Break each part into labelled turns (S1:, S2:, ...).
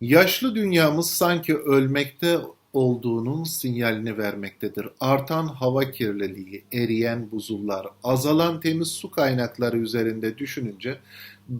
S1: Yaşlı dünyamız sanki ölmekte olduğunun sinyalini vermektedir. Artan hava kirliliği, eriyen buzullar, azalan temiz su kaynakları üzerinde düşününce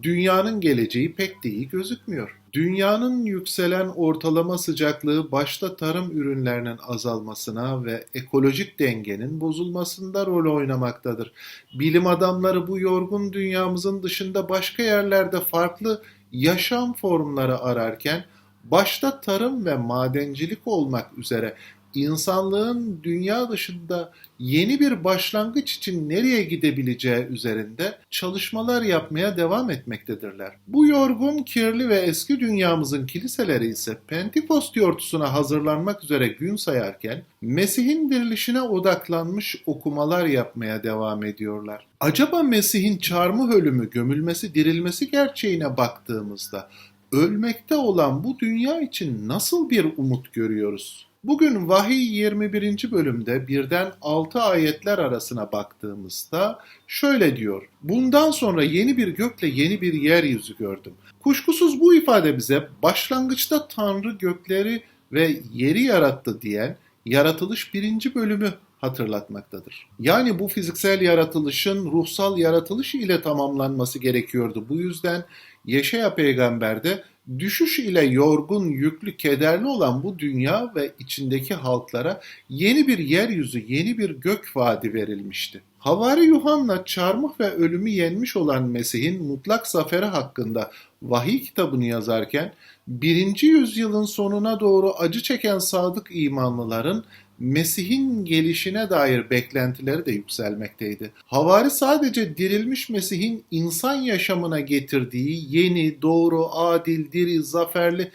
S1: dünyanın geleceği pek de iyi gözükmüyor. Dünyanın yükselen ortalama sıcaklığı başta tarım ürünlerinin azalmasına ve ekolojik dengenin bozulmasında rol oynamaktadır. Bilim adamları bu yorgun dünyamızın dışında başka yerlerde farklı yaşam formları ararken başta tarım ve madencilik olmak üzere insanlığın dünya dışında yeni bir başlangıç için nereye gidebileceği üzerinde çalışmalar yapmaya devam etmektedirler. Bu yorgun, kirli ve eski dünyamızın kiliseleri ise Pentekost yortusuna hazırlanmak üzere gün sayarken Mesih'in dirilişine odaklanmış okumalar yapmaya devam ediyorlar. Acaba Mesih'in çarmıh ölümü, gömülmesi, dirilmesi gerçeğine baktığımızda ölmekte olan bu dünya için nasıl bir umut görüyoruz? Bugün Vahiy 21. bölümde birden 6 ayetler arasına baktığımızda şöyle diyor. Bundan sonra yeni bir gökle yeni bir yeryüzü gördüm. Kuşkusuz bu ifade bize başlangıçta Tanrı gökleri ve yeri yarattı diyen yaratılış birinci bölümü hatırlatmaktadır. Yani bu fiziksel yaratılışın ruhsal yaratılış ile tamamlanması gerekiyordu. Bu yüzden Yeşaya peygamber de düşüş ile yorgun, yüklü, kederli olan bu dünya ve içindeki halklara yeni bir yeryüzü, yeni bir gök vaadi verilmişti. Havari Yuhanna çarmıh ve ölümü yenmiş olan Mesih'in mutlak zaferi hakkında vahiy kitabını yazarken birinci yüzyılın sonuna doğru acı çeken sadık imanlıların Mesih'in gelişine dair beklentileri de yükselmekteydi. Havari sadece dirilmiş Mesih'in insan yaşamına getirdiği yeni, doğru, adil, diri, zaferli,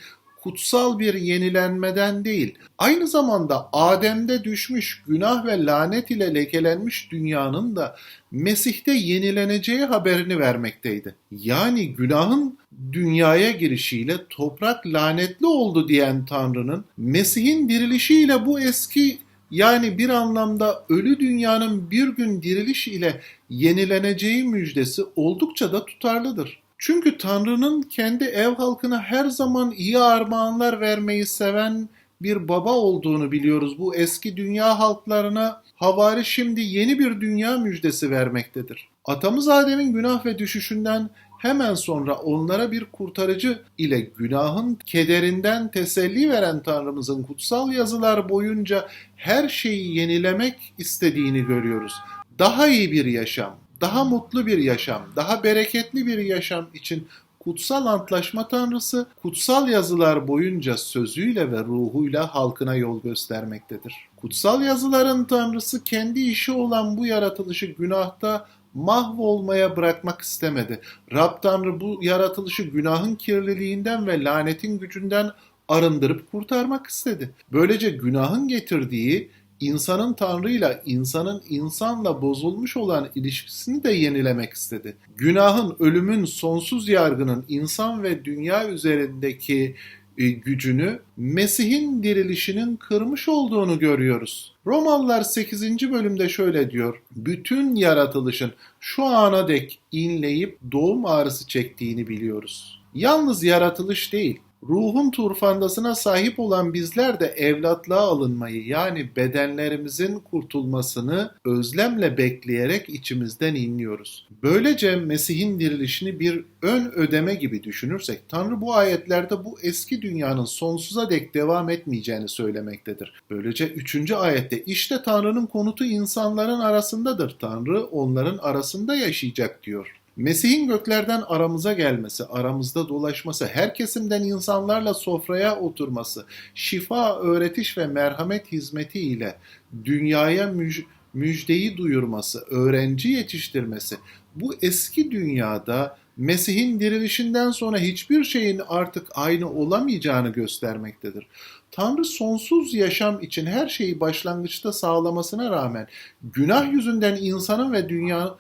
S1: kutsal bir yenilenmeden değil, aynı zamanda Adem'de düşmüş günah ve lanet ile lekelenmiş dünyanın da Mesih'te yenileneceği haberini vermekteydi. Yani günahın dünyaya girişiyle toprak lanetli oldu diyen Tanrı'nın Mesih'in dirilişiyle bu eski yani bir anlamda ölü dünyanın bir gün diriliş ile yenileneceği müjdesi oldukça da tutarlıdır. Çünkü Tanrı'nın kendi ev halkına her zaman iyi armağanlar vermeyi seven bir baba olduğunu biliyoruz. Bu eski dünya halklarına havari şimdi yeni bir dünya müjdesi vermektedir. Atamız Adem'in günah ve düşüşünden hemen sonra onlara bir kurtarıcı ile günahın kederinden teselli veren Tanrımızın kutsal yazılar boyunca her şeyi yenilemek istediğini görüyoruz. Daha iyi bir yaşam, daha mutlu bir yaşam, daha bereketli bir yaşam için kutsal antlaşma tanrısı kutsal yazılar boyunca sözüyle ve ruhuyla halkına yol göstermektedir. Kutsal yazıların tanrısı kendi işi olan bu yaratılışı günahta mahvolmaya bırakmak istemedi. Rab Tanrı bu yaratılışı günahın kirliliğinden ve lanetin gücünden arındırıp kurtarmak istedi. Böylece günahın getirdiği insanın Tanrı'yla, insanın insanla bozulmuş olan ilişkisini de yenilemek istedi. Günahın, ölümün, sonsuz yargının insan ve dünya üzerindeki e, gücünü Mesih'in dirilişinin kırmış olduğunu görüyoruz. Romalılar 8. bölümde şöyle diyor. Bütün yaratılışın şu ana dek inleyip doğum ağrısı çektiğini biliyoruz. Yalnız yaratılış değil, ruhun turfandasına sahip olan bizler de evlatlığa alınmayı yani bedenlerimizin kurtulmasını özlemle bekleyerek içimizden inliyoruz. Böylece Mesih'in dirilişini bir ön ödeme gibi düşünürsek Tanrı bu ayetlerde bu eski dünyanın sonsuza dek devam etmeyeceğini söylemektedir. Böylece 3. ayette işte Tanrı'nın konutu insanların arasındadır. Tanrı onların arasında yaşayacak diyor. Mesih'in göklerden aramıza gelmesi, aramızda dolaşması, her kesimden insanlarla sofraya oturması, şifa, öğretiş ve merhamet hizmeti ile dünyaya müj müjdeyi duyurması, öğrenci yetiştirmesi, bu eski dünyada Mesih'in dirilişinden sonra hiçbir şeyin artık aynı olamayacağını göstermektedir. Tanrı sonsuz yaşam için her şeyi başlangıçta sağlamasına rağmen günah yüzünden insanın ve dünyanın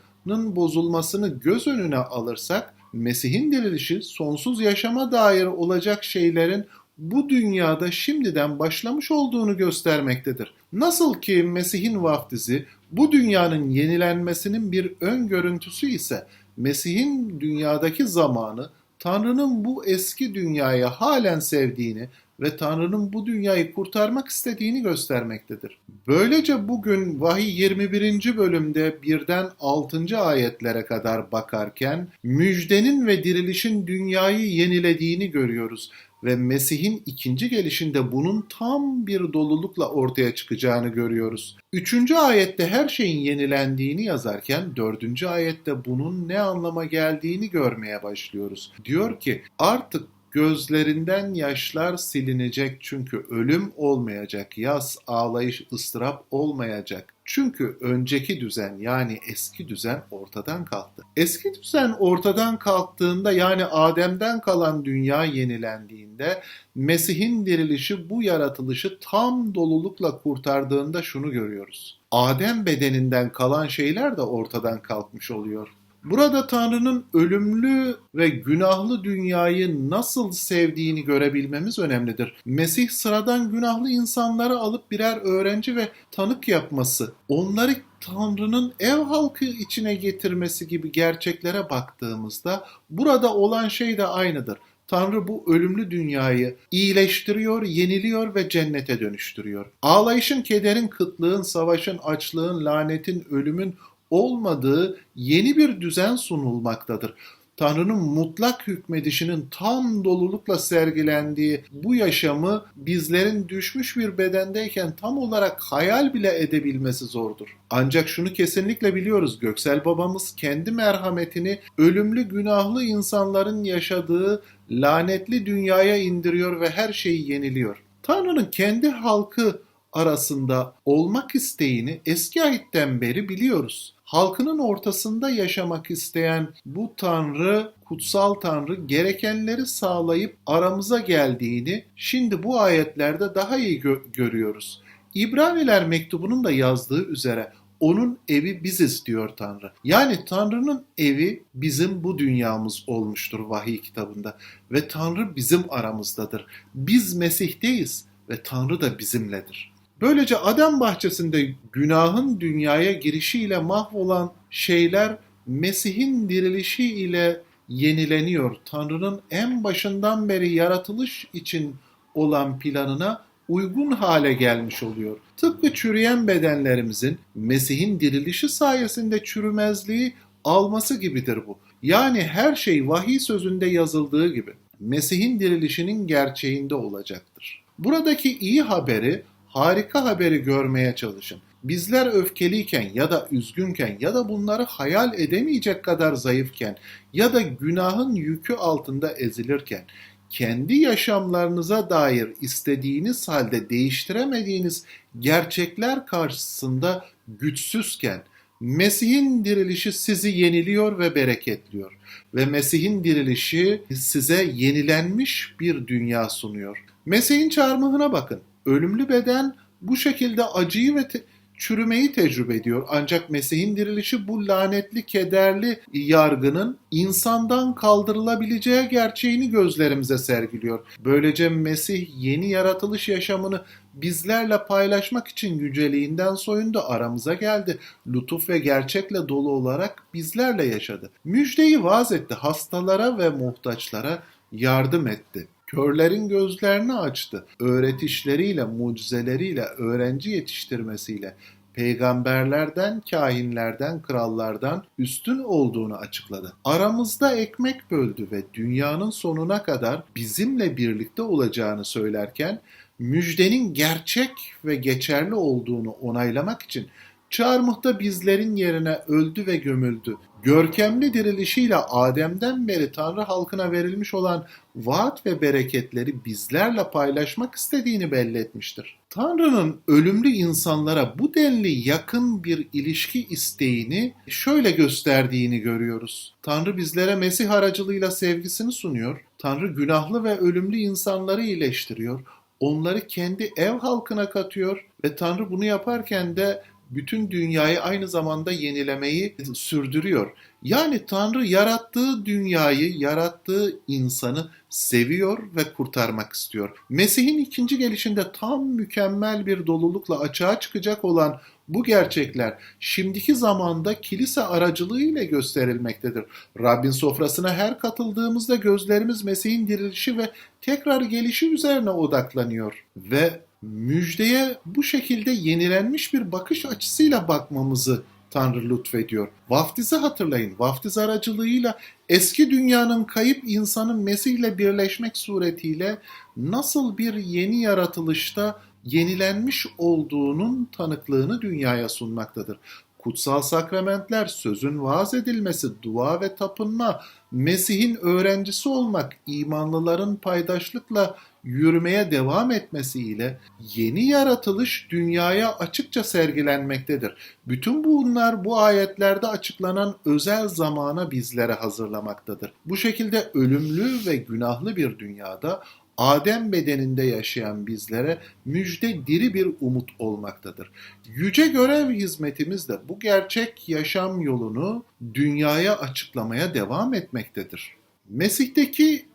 S1: bozulmasını göz önüne alırsak Mesih'in dirilişi sonsuz yaşama dair olacak şeylerin bu dünyada şimdiden başlamış olduğunu göstermektedir. Nasıl ki Mesih'in vaftizi bu dünyanın yenilenmesinin bir ön görüntüsü ise Mesih'in dünyadaki zamanı Tanrı'nın bu eski dünyayı halen sevdiğini ve Tanrı'nın bu dünyayı kurtarmak istediğini göstermektedir. Böylece bugün vahiy 21. bölümde birden 6. ayetlere kadar bakarken müjdenin ve dirilişin dünyayı yenilediğini görüyoruz ve Mesih'in ikinci gelişinde bunun tam bir dolulukla ortaya çıkacağını görüyoruz. Üçüncü ayette her şeyin yenilendiğini yazarken dördüncü ayette bunun ne anlama geldiğini görmeye başlıyoruz. Diyor ki artık Gözlerinden yaşlar silinecek çünkü ölüm olmayacak, yas, ağlayış, ıstırap olmayacak. Çünkü önceki düzen yani eski düzen ortadan kalktı. Eski düzen ortadan kalktığında yani Adem'den kalan dünya yenilendiğinde Mesih'in dirilişi bu yaratılışı tam dolulukla kurtardığında şunu görüyoruz. Adem bedeninden kalan şeyler de ortadan kalkmış oluyor. Burada Tanrı'nın ölümlü ve günahlı dünyayı nasıl sevdiğini görebilmemiz önemlidir. Mesih sıradan günahlı insanları alıp birer öğrenci ve tanık yapması, onları Tanrı'nın ev halkı içine getirmesi gibi gerçeklere baktığımızda burada olan şey de aynıdır. Tanrı bu ölümlü dünyayı iyileştiriyor, yeniliyor ve cennete dönüştürüyor. Ağlayışın, kederin, kıtlığın, savaşın, açlığın, lanetin, ölümün olmadığı yeni bir düzen sunulmaktadır. Tanrı'nın mutlak hükmedişinin tam dolulukla sergilendiği bu yaşamı bizlerin düşmüş bir bedendeyken tam olarak hayal bile edebilmesi zordur. Ancak şunu kesinlikle biliyoruz. Göksel babamız kendi merhametini ölümlü günahlı insanların yaşadığı lanetli dünyaya indiriyor ve her şeyi yeniliyor. Tanrı'nın kendi halkı arasında olmak isteğini eski ahitten beri biliyoruz halkının ortasında yaşamak isteyen bu Tanrı, kutsal Tanrı gerekenleri sağlayıp aramıza geldiğini şimdi bu ayetlerde daha iyi gö- görüyoruz. İbraniler mektubunun da yazdığı üzere onun evi biziz diyor Tanrı. Yani Tanrı'nın evi bizim bu dünyamız olmuştur vahiy kitabında ve Tanrı bizim aramızdadır. Biz Mesih'teyiz ve Tanrı da bizimledir. Böylece Adem bahçesinde günahın dünyaya girişiyle mahvolan şeyler Mesih'in dirilişi ile yenileniyor. Tanrı'nın en başından beri yaratılış için olan planına uygun hale gelmiş oluyor. Tıpkı çürüyen bedenlerimizin Mesih'in dirilişi sayesinde çürümezliği alması gibidir bu. Yani her şey vahiy sözünde yazıldığı gibi Mesih'in dirilişinin gerçeğinde olacaktır. Buradaki iyi haberi harika haberi görmeye çalışın. Bizler öfkeliyken ya da üzgünken ya da bunları hayal edemeyecek kadar zayıfken ya da günahın yükü altında ezilirken kendi yaşamlarınıza dair istediğiniz halde değiştiremediğiniz gerçekler karşısında güçsüzken Mesih'in dirilişi sizi yeniliyor ve bereketliyor ve Mesih'in dirilişi size yenilenmiş bir dünya sunuyor. Mesih'in çarmıhına bakın ölümlü beden bu şekilde acıyı ve te- çürümeyi tecrübe ediyor. Ancak Mesih'in dirilişi bu lanetli, kederli yargının insandan kaldırılabileceği gerçeğini gözlerimize sergiliyor. Böylece Mesih yeni yaratılış yaşamını bizlerle paylaşmak için yüceliğinden soyundu, aramıza geldi. Lütuf ve gerçekle dolu olarak bizlerle yaşadı. Müjdeyi vaaz etti, hastalara ve muhtaçlara yardım etti. Körlerin gözlerini açtı. Öğretişleriyle, mucizeleriyle, öğrenci yetiştirmesiyle peygamberlerden, kahinlerden, krallardan üstün olduğunu açıkladı. Aramızda ekmek böldü ve dünyanın sonuna kadar bizimle birlikte olacağını söylerken müjdenin gerçek ve geçerli olduğunu onaylamak için çarmıhta bizlerin yerine öldü ve gömüldü. Görkemli dirilişiyle Adem'den beri Tanrı halkına verilmiş olan vaat ve bereketleri bizlerle paylaşmak istediğini belli etmiştir. Tanrı'nın ölümlü insanlara bu denli yakın bir ilişki isteğini şöyle gösterdiğini görüyoruz. Tanrı bizlere Mesih aracılığıyla sevgisini sunuyor. Tanrı günahlı ve ölümlü insanları iyileştiriyor. Onları kendi ev halkına katıyor ve Tanrı bunu yaparken de bütün dünyayı aynı zamanda yenilemeyi sürdürüyor. Yani Tanrı yarattığı dünyayı, yarattığı insanı seviyor ve kurtarmak istiyor. Mesih'in ikinci gelişinde tam mükemmel bir dolulukla açığa çıkacak olan bu gerçekler şimdiki zamanda kilise aracılığıyla gösterilmektedir. Rabbin sofrasına her katıldığımızda gözlerimiz Mesih'in dirilişi ve tekrar gelişi üzerine odaklanıyor ve müjdeye bu şekilde yenilenmiş bir bakış açısıyla bakmamızı Tanrı lütfediyor. Vaftizi hatırlayın. Vaftiz aracılığıyla eski dünyanın kayıp insanın Mesih ile birleşmek suretiyle nasıl bir yeni yaratılışta yenilenmiş olduğunun tanıklığını dünyaya sunmaktadır. Kutsal sakramentler, sözün vaaz edilmesi, dua ve tapınma, Mesih'in öğrencisi olmak, imanlıların paydaşlıkla yürümeye devam etmesiyle yeni yaratılış dünyaya açıkça sergilenmektedir. Bütün bunlar bu ayetlerde açıklanan özel zamana bizlere hazırlamaktadır. Bu şekilde ölümlü ve günahlı bir dünyada Adem bedeninde yaşayan bizlere müjde diri bir umut olmaktadır. Yüce görev hizmetimiz de bu gerçek yaşam yolunu dünyaya açıklamaya devam etmektedir. Mesih'teki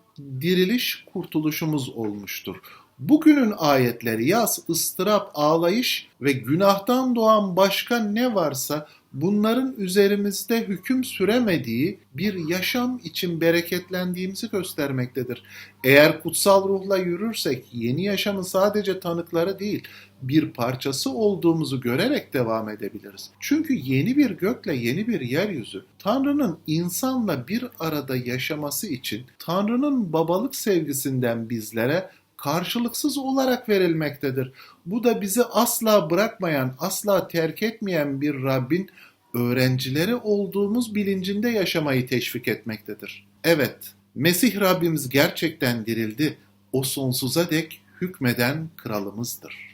S1: diriliş kurtuluşumuz olmuştur. Bugünün ayetleri yaz, ıstırap, ağlayış ve günahtan doğan başka ne varsa bunların üzerimizde hüküm süremediği bir yaşam için bereketlendiğimizi göstermektedir. Eğer kutsal ruhla yürürsek yeni yaşamın sadece tanıkları değil, bir parçası olduğumuzu görerek devam edebiliriz. Çünkü yeni bir gökle yeni bir yeryüzü Tanrı'nın insanla bir arada yaşaması için Tanrı'nın babalık sevgisinden bizlere karşılıksız olarak verilmektedir. Bu da bizi asla bırakmayan, asla terk etmeyen bir Rabbin öğrencileri olduğumuz bilincinde yaşamayı teşvik etmektedir. Evet, Mesih Rabbimiz gerçekten dirildi. O sonsuza dek hükmeden kralımızdır.